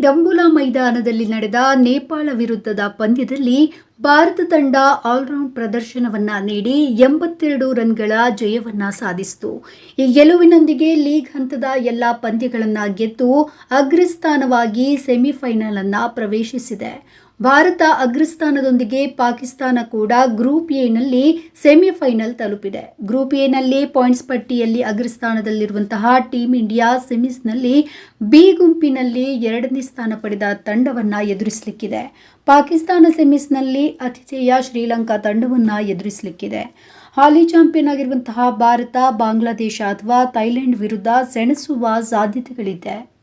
ಡಂಬುಲಾ ಮೈದಾನದಲ್ಲಿ ನಡೆದ ನೇಪಾಳ ವಿರುದ್ಧದ ಪಂದ್ಯದಲ್ಲಿ ಭಾರತ ತಂಡ ಆಲ್ರೌಂಡ್ ಪ್ರದರ್ಶನವನ್ನ ನೀಡಿ ಎಂಬತ್ತೆರಡು ರನ್ಗಳ ಜಯವನ್ನ ಸಾಧಿಸಿತು. ಈ ಗೆಲುವಿನೊಂದಿಗೆ ಲೀಗ್ ಹಂತದ ಎಲ್ಲ ಪಂದ್ಯಗಳನ್ನು ಗೆದ್ದು ಅಗ್ರಸ್ಥಾನವಾಗಿ ಸೆಮಿಫೈನಲ್ ಅನ್ನ ಪ್ರವೇಶಿಸಿದೆ. ಭಾರತ ಅಗ್ರಸ್ಥಾನದೊಂದಿಗೆ ಪಾಕಿಸ್ತಾನ ಕೂಡ ಗ್ರೂಪ್ ಎನಲ್ಲಿ ಸೆಮಿಫೈನಲ್ ತಲುಪಿದೆ. ಗ್ರೂಪ್ ಎನಲ್ಲಿ ಪಾಯಿಂಟ್ಸ್ ಪಟ್ಟಿಯಲ್ಲಿ ಅಗ್ರಸ್ಥಾನದಲ್ಲಿರುವಂತಹ ಟೀಂ ಇಂಡಿಯಾ ಸೆಮೀಸ್ನಲ್ಲಿ ಬಿ ಗುಂಪಿನಲ್ಲಿ ಎರಡನೇ ಸ್ಥಾನ ಪಡೆದ ತಂಡವನ್ನು ಎದುರಿಸಲಿಕ್ಕಿದೆ. ಪಾಕಿಸ್ತಾನ ಸೆಮೀಸ್ನಲ್ಲಿ ಅತಿಥೇಯ ಶ್ರೀಲಂಕಾ ತಂಡವನ್ನು ಎದುರಿಸಲಿಕ್ಕಿದೆ. ಹಾಲಿ ಚಾಂಪಿಯನ್ ಆಗಿರುವಂತಹ ಭಾರತ, ಬಾಂಗ್ಲಾದೇಶ ಅಥವಾ ಥೈಲ್ಯಾಂಡ್ ವಿರುದ್ಧ ಸೆಣಸುವ ಸಾಧ್ಯತೆಗಳಿದೆ.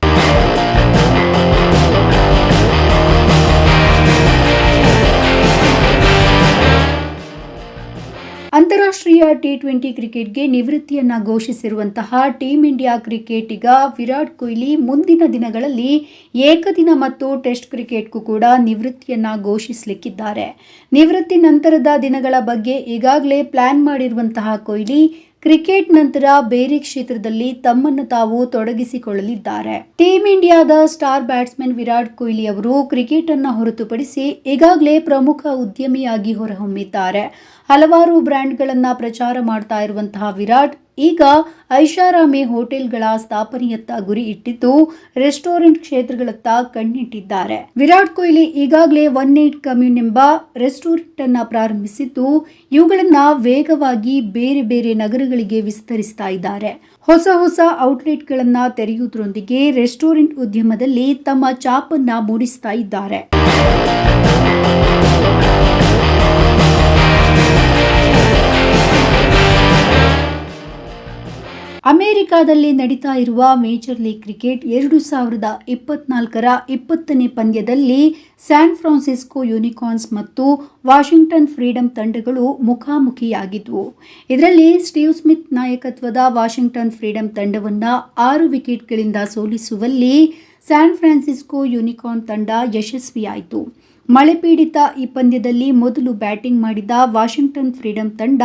ಅಂತಾರಾಷ್ಟ್ರೀಯ ಟಿ ಟ್ವೆಂಟಿ ಕ್ರಿಕೆಟ್ಗೆ ನಿವೃತ್ತಿಯನ್ನ ಘೋಷಿಸಿರುವಂತಹ ಟೀಂ ಇಂಡಿಯಾ ಕ್ರಿಕೆಟಿಗ ವಿರಾಟ್ ಕೊಹ್ಲಿ ಮುಂದಿನ ದಿನಗಳಲ್ಲಿ ಏಕದಿನ ಮತ್ತು ಟೆಸ್ಟ್ ಕ್ರಿಕೆಟ್ಗೂ ಕೂಡ ನಿವೃತ್ತಿಯನ್ನ ಘೋಷಿಸಲಿಕ್ಕಿದ್ದಾರೆ. ನಿವೃತ್ತಿ ನಂತರದ ದಿನಗಳ ಬಗ್ಗೆ ಈಗಾಗಲೇ ಪ್ಲಾನ್ ಮಾಡಿರುವಂತಹ ಕೊಹ್ಲಿ ಕ್ರಿಕೆಟ್ ನಂತರ ಬೇರೆ ಕ್ಷೇತ್ರದಲ್ಲಿ ತಮ್ಮನ್ನು ತಾವು ತೊಡಗಿಸಿಕೊಳ್ಳಲಿದ್ದಾರೆ. ಟೀಂ ಇಂಡಿಯಾದ ಸ್ಟಾರ್ ಬ್ಯಾಟ್ಸ್ಮನ್ ವಿರಾಟ್ ಕೊಹ್ಲಿ ಅವರು ಕ್ರಿಕೆಟ್ ಅನ್ನು ಹೊರತುಪಡಿಸಿ ಈಗಾಗಲೇ ಪ್ರಮುಖ ಉದ್ಯಮಿಯಾಗಿ ಹೊರಹೊಮ್ಮಿದ್ದಾರೆ. ಹಲವಾರು ಬ್ರ್ಯಾಂಡ್ಗಳನ್ನು ಪ್ರಚಾರ ಮಾಡ್ತಾ ಇರುವಂತಹ ವಿರಾಟ್ ಈಗ ಐಷಾರಾಮಿ ಹೋಟೆಲ್ಗಳ ಸ್ಥಾಪನೆಯತ್ತ ಗುರಿ ಇಟ್ಟಿದ್ದು ರೆಸ್ಟೋರೆಂಟ್ ಕ್ಷೇತ್ರಗಳತ್ತ ಕಣ್ಣಿಟ್ಟಿದ್ದಾರೆ. ವಿರಾಟ್ ಕೊಹ್ಲಿ ಈಗಾಗಲೇ ಒನ್ ಏಟ್ ಕಮ್ಯೂನ್ ಎಂಬ ರೆಸ್ಟೋರೆಂಟ್ ಅನ್ನ ಪ್ರಾರಂಭಿಸಿದ್ದು, ಇವುಗಳನ್ನ ವೇಗವಾಗಿ ಬೇರೆ ಬೇರೆ ನಗರಗಳಿಗೆ ವಿಸ್ತರಿಸ್ತಾ ಇದ್ದಾರೆ. ಹೊಸ ಹೊಸ ಔಟ್ಲೆಟ್ಗಳನ್ನ ತೆರೆಯುವುದರೊಂದಿಗೆ ರೆಸ್ಟೋರೆಂಟ್ ಉದ್ಯಮದಲ್ಲಿ ತಮ್ಮ ಚಾಪನ್ನ ಮೂಡಿಸ್ತಾ ಇದ್ದಾರೆ. ಅಮೆರಿಕಾದಲ್ಲಿ ನಡೀತಾ ಇರುವ ಮೇಜರ್ ಲೀಗ್ ಕ್ರಿಕೆಟ್ ಎರಡು ಸಾವಿರದ ಇಪ್ಪತ್ನಾಲ್ಕರ ಇಪ್ಪತ್ತನೇ ಪಂದ್ಯದಲ್ಲಿ ಸ್ಯಾನ್ ಫ್ರಾನ್ಸಿಸ್ಕೋ ಯೂನಿಕಾರ್ನ್ಸ್ ಮತ್ತು ವಾಷಿಂಗ್ಟನ್ ಫ್ರೀಡಂ ತಂಡಗಳು ಮುಖಾಮುಖಿಯಾಗಿದ್ವು. ಇದರಲ್ಲಿ ಸ್ಟೀವ್ ಸ್ಮಿತ್ ನಾಯಕತ್ವದ ವಾಷಿಂಗ್ಟನ್ ಫ್ರೀಡಂ ತಂಡವನ್ನು ಆರು ವಿಕೆಟ್ಗಳಿಂದ ಸೋಲಿಸುವಲ್ಲಿ ಸ್ಯಾನ್ ಫ್ರಾನ್ಸಿಸ್ಕೋ ಯೂನಿಕಾರ್ನ್ ತಂಡ ಯಶಸ್ವಿಯಾಯಿತು. ಮಳೆ ಪೀಡಿತ ಈ ಪಂದ್ಯದಲ್ಲಿ ಮೊದಲು ಬ್ಯಾಟಿಂಗ್ ಮಾಡಿದ ವಾಷಿಂಗ್ಟನ್ ಫ್ರೀಡಂ ತಂಡ,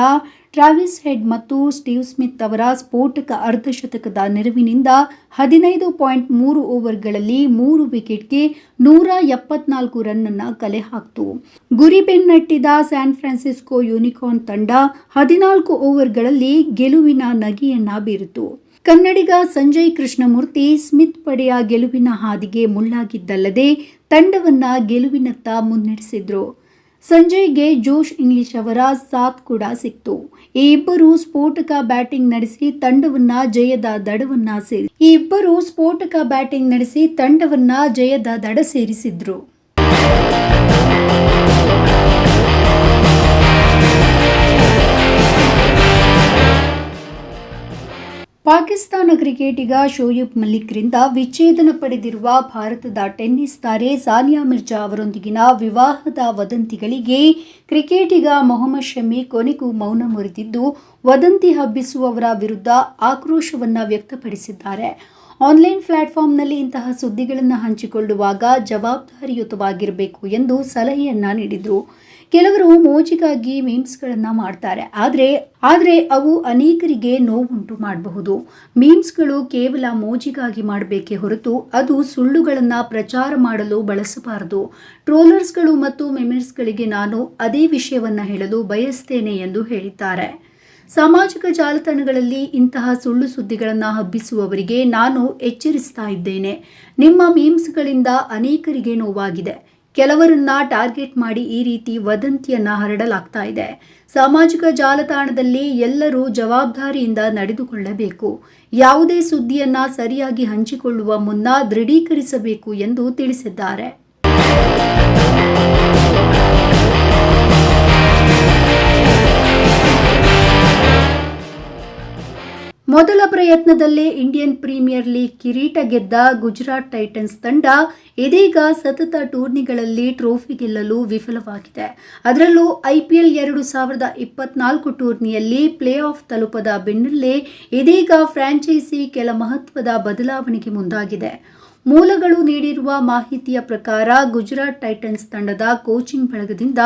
ಟ್ರಾವಿಸ್ ಹೆಡ್ ಮತ್ತು ಸ್ಟೀವ್ ಸ್ಮಿತ್ ಅವರ ಸ್ಫೋಟಕ ಅರ್ಧಶತಕದ ನೆರವಿನಿಂದ ಹದಿನೈದು ಪಾಯಿಂಟ್ ಮೂರು ಓವರ್ಗಳಲ್ಲಿ ಮೂರು ವಿಕೆಟ್ಗೆ ನೂರ ಎಪ್ಪತ್ನಾಲ್ಕು ರನ್ ಅನ್ನ ಕಲೆ ಹಾಕಿತು. ಗುರಿ ಬೆನ್ನಟ್ಟಿದ ಸ್ಯಾನ್ ಫ್ರಾನ್ಸಿಸ್ಕೋ ಯೂನಿಕಾರ್ನ್ ತಂಡ ಹದಿನಾಲ್ಕು ಓವರ್ಗಳಲ್ಲಿ ಗೆಲುವಿನ ನಗೆಯನ್ನ ಬೀರಿತು. ಕನ್ನಡಿಗ ಸಂಜಯ್ ಕೃಷ್ಣಮೂರ್ತಿ ಸ್ಮಿತ್ ಪಡೆಯ ಗೆಲುವಿನ ಹಾದಿಗೆ ಮುಳ್ಳಾಗಿದ್ದಲ್ಲದೆ ತಂಡವನ್ನ ಗೆಲುವಿನತ್ತ ಮುನ್ನಡೆಸಿದ್ರು. ಸಂಜಯ್ಗೆ ಜೋಶ್ ಇಂಗ್ಲಿಷ್ ಅವರ ಸಾಥ್ ಕೂಡ ಸಿಕ್ತು. ಈ ಇಬ್ಬರು ಸ್ಫೋಟಕ ಬ್ಯಾಟಿಂಗ್ ನಡೆಸಿ ತಂಡವನ್ನ ಜಯದ ದಡವನ್ನ ಸೇರಿ ಈ ಇಬ್ಬರು ಸ್ಫೋಟಕ ಬ್ಯಾಟಿಂಗ್ ನಡೆಸಿ ತಂಡವನ್ನ ಜಯದ ದಡ ಸೇರಿಸಿದ್ರು. ಪಾಕಿಸ್ತಾನ ಕ್ರಿಕೆಟಿಗ ಶೋಯಬ್ ಮಲ್ಲಿಕ್ರಿಂದ ವಿಚ್ಛೇದನ ಪಡೆದಿರುವ ಭಾರತದ ಟೆನ್ನಿಸ್ ತಾರೆ ಸಾನಿಯಾ ಮಿರ್ಜಾ ಅವರೊಂದಿಗಿನ ವಿವಾಹದ ವದಂತಿಗಳಿಗೆ ಕ್ರಿಕೆಟಿಗ ಮೊಹಮ್ಮದ್ ಶಮಿ ಕೊನೆಗೂ ಮೌನ ಮುರಿದಿದ್ದು ವದಂತಿ ಹಬ್ಬಿಸುವವರ ವಿರುದ್ಧ ಆಕ್ರೋಶವನ್ನು ವ್ಯಕ್ತಪಡಿಸಿದ್ದಾರೆ. ಆನ್ಲೈನ್ ಪ್ಲಾಟ್ಫಾರ್ಮ್ನಲ್ಲಿ ಇಂತಹ ಸುದ್ದಿಗಳನ್ನು ಹಂಚಿಕೊಳ್ಳುವಾಗ ಜವಾಬ್ದಾರಿಯುತವಾಗಿರಬೇಕು ಎಂದು ಸಲಹೆಯನ್ನು ನೀಡಿದರು. ಕೆಲವರು ಮೋಜಿಗಾಗಿ ಮೀಮ್ಸ್ಗಳನ್ನು ಮಾಡ್ತಾರೆ. ಆದರೆ ಆದರೆ ಅವು ಅನೇಕರಿಗೆ ನೋವುಂಟು ಮಾಡಬಹುದು. ಮೀಮ್ಸ್ಗಳು ಕೇವಲ ಮೋಜಿಗಾಗಿ ಮಾಡಬೇಕೇ ಹೊರತು ಅದು ಸುಳ್ಳುಗಳನ್ನು ಪ್ರಚಾರ ಮಾಡಲು ಬಳಸಬಾರದು. ಟ್ರೋಲರ್ಸ್ಗಳು ಮತ್ತು ಮೆಮರ್ಸ್ಗಳಿಗೆ ನಾನು ಅದೇ ವಿಷಯವನ್ನು ಹೇಳಲು ಬಯಸ್ತೇನೆ ಎಂದು ಹೇಳಿದ್ದಾರೆ. ಸಾಮಾಜಿಕ ಜಾಲತಾಣಗಳಲ್ಲಿ ಇಂತಹ ಸುಳ್ಳು ಸುದ್ದಿಗಳನ್ನು ಹಬ್ಬಿಸುವವರಿಗೆ ನಾನು ಎಚ್ಚರಿಸ್ತಾ ಇದ್ದೇನೆ. ನಿಮ್ಮ ಮೀಮ್ಸ್ಗಳಿಂದ ಅನೇಕರಿಗೆ ನೋವಾಗಿದೆ. ಕೆಲವರನ್ನ ಟಾರ್ಗೆಟ್ ಮಾಡಿ ಈ ರೀತಿ ವದಂತಿಯನ್ನ ಹರಡಲಾಗ್ತಾ ಇದೆ. ಸಾಮಾಜಿಕ ಜಾಲತಾಣದಲ್ಲಿ ಎಲ್ಲರೂ ಜವಾಬ್ದಾರಿಯಿಂದ ನಡೆದುಕೊಳ್ಳಬೇಕು. ಯಾವುದೇ ಸುದ್ದಿಯನ್ನ ಸರಿಯಾಗಿ ಹಂಚಿಕೊಳ್ಳುವ ಮುನ್ನ ದೃಢೀಕರಿಸಬೇಕು ಎಂದು ತಿಳಿಸಿದ್ದಾರೆ. ಮೊದಲ ಪ್ರಯತ್ನದಲ್ಲೇ ಇಂಡಿಯನ್ ಪ್ರೀಮಿಯರ್ ಲೀಗ್ ಕಿರೀಟ ಗೆದ್ದ ಗುಜರಾತ್ ಟೈಟನ್ಸ್ ತಂಡ ಇದೀಗ ಸತತ ಟೂರ್ನಿಗಳಲ್ಲಿ ಟ್ರೋಫಿ ಗೆಲ್ಲಲು ವಿಫಲವಾಗಿದೆ. ಅದರಲ್ಲೂ ಐಪಿಎಲ್ ಎರಡು ಸಾವಿರದ ಇಪ್ಪತ್ನಾಲ್ಕು ಟೂರ್ನಿಯಲ್ಲಿ ಪ್ಲೇ ಆಫ್ ತಲುಪದ ಬೆನ್ನಲ್ಲೇ ಇದೀಗ ಫ್ರಾಂಚೈಸಿ ಕೆಲ ಮಹತ್ವದ ಬದಲಾವಣೆಗೆ ಮುಂದಾಗಿದೆ. ಮೂಲಗಳು ನೀಡಿರುವ ಮಾಹಿತಿಯ ಪ್ರಕಾರ ಗುಜರಾತ್ ಟೈಟನ್ಸ್ ತಂಡದ ಕೋಚಿಂಗ್ ಬಳಗದಿಂದ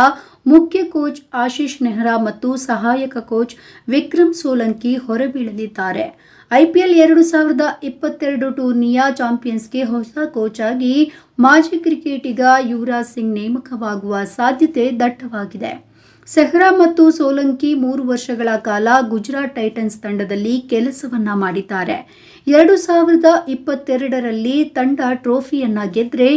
ಮುಖ್ಯ ಕೋಚ್ ಆಶೀಶ್ ನೆಹ್ರಾ ಮತ್ತು ಸಹಾಯಕ ಕೋಚ್ ವಿಕ್ರಮ್ ಸೋಲಂಕಿ ಹೊರಬೀಳಲಿದ್ದಾರೆ. ಐಪಿಎಲ್ ಎರಡು ಸಾವಿರದ ಇಪ್ಪತ್ತೆರಡು ಟೂರ್ನಿಯ ಚಾಂಪಿಯನ್ಸ್ಗೆ ಹೊಸ ಕೋಚ್ ಆಗಿ ಮಾಜಿ ಕ್ರಿಕೆಟಿಗ ಯುವರಾಜ್ ಸಿಂಗ್ ನೇಮಕವಾಗುವ ಸಾಧ್ಯತೆ ದಟ್ಟವಾಗಿದೆ. ಸೆಹ್ರಾ ಮತ್ತು ಸೋಲಂಕಿ ಮೂರು ವರ್ಷಗಳ ಕಾಲ ಗುಜರಾತ್ ಟೈಟನ್ಸ್ ತಂಡದಲ್ಲಿ ಕೆಲಸವನ್ನ ಮಾಡಿದ್ದಾರೆ. ಎರಡು ಸಾವಿರದ ಇಪ್ಪತ್ತೆರಡರಲ್ಲಿ ತಂಡ ಟ್ರೋಫಿಯನ್ನ ಗೆದ್ರೆ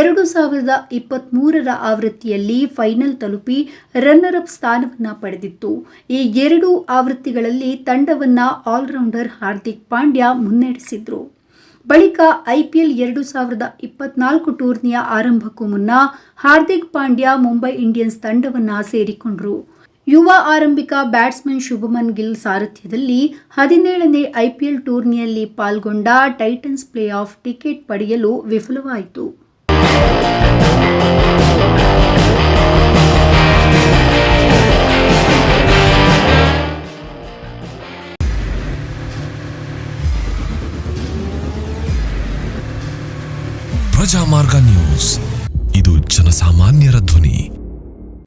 ಎರಡು ಸಾವಿರದ ಇಪ್ಪತ್ತ್ಮೂರರ ಆವೃತ್ತಿಯಲ್ಲಿ ಫೈನಲ್ ತಲುಪಿ ರನ್ನರ್ ಅಪ್ ಸ್ಥಾನವನ್ನು ಪಡೆದಿತ್ತು. ಈ ಎರಡು ಆವೃತ್ತಿಗಳಲ್ಲಿ ತಂಡವನ್ನು ಆಲ್ರೌಂಡರ್ ಹಾರ್ದಿಕ್ ಪಾಂಡ್ಯ ಮುನ್ನಡೆಸಿದ್ರು. ಬಳಿಕ ಐಪಿಎಲ್ ಎರಡು ಸಾವಿರದ ಇಪ್ಪತ್ನಾಲ್ಕು ಟೂರ್ನಿಯ ಆರಂಭಕ್ಕೂ ಮುನ್ನ ಹಾರ್ದಿಕ್ ಪಾಂಡ್ಯ ಮುಂಬೈ ಇಂಡಿಯನ್ಸ್ ತಂಡವನ್ನು ಸೇರಿಕೊಂಡರು. ಯುವ ಆರಂಭಿಕ ಬ್ಯಾಟ್ಸ್ಮನ್ ಶುಭಮನ್ ಗಿಲ್ ಸಾರಥ್ಯದಲ್ಲಿ ಹದಿನೇಳನೇ ಐಪಿಎಲ್ ಟೂರ್ನಿಯಲ್ಲಿ ಪಾಲ್ಗೊಂಡ ಟೈಟನ್ಸ್ ಪ್ಲೇ ಆಫ್ ಟಿಕೆಟ್ ಪಡೆಯಲು ವಿಫಲವಾಯಿತು.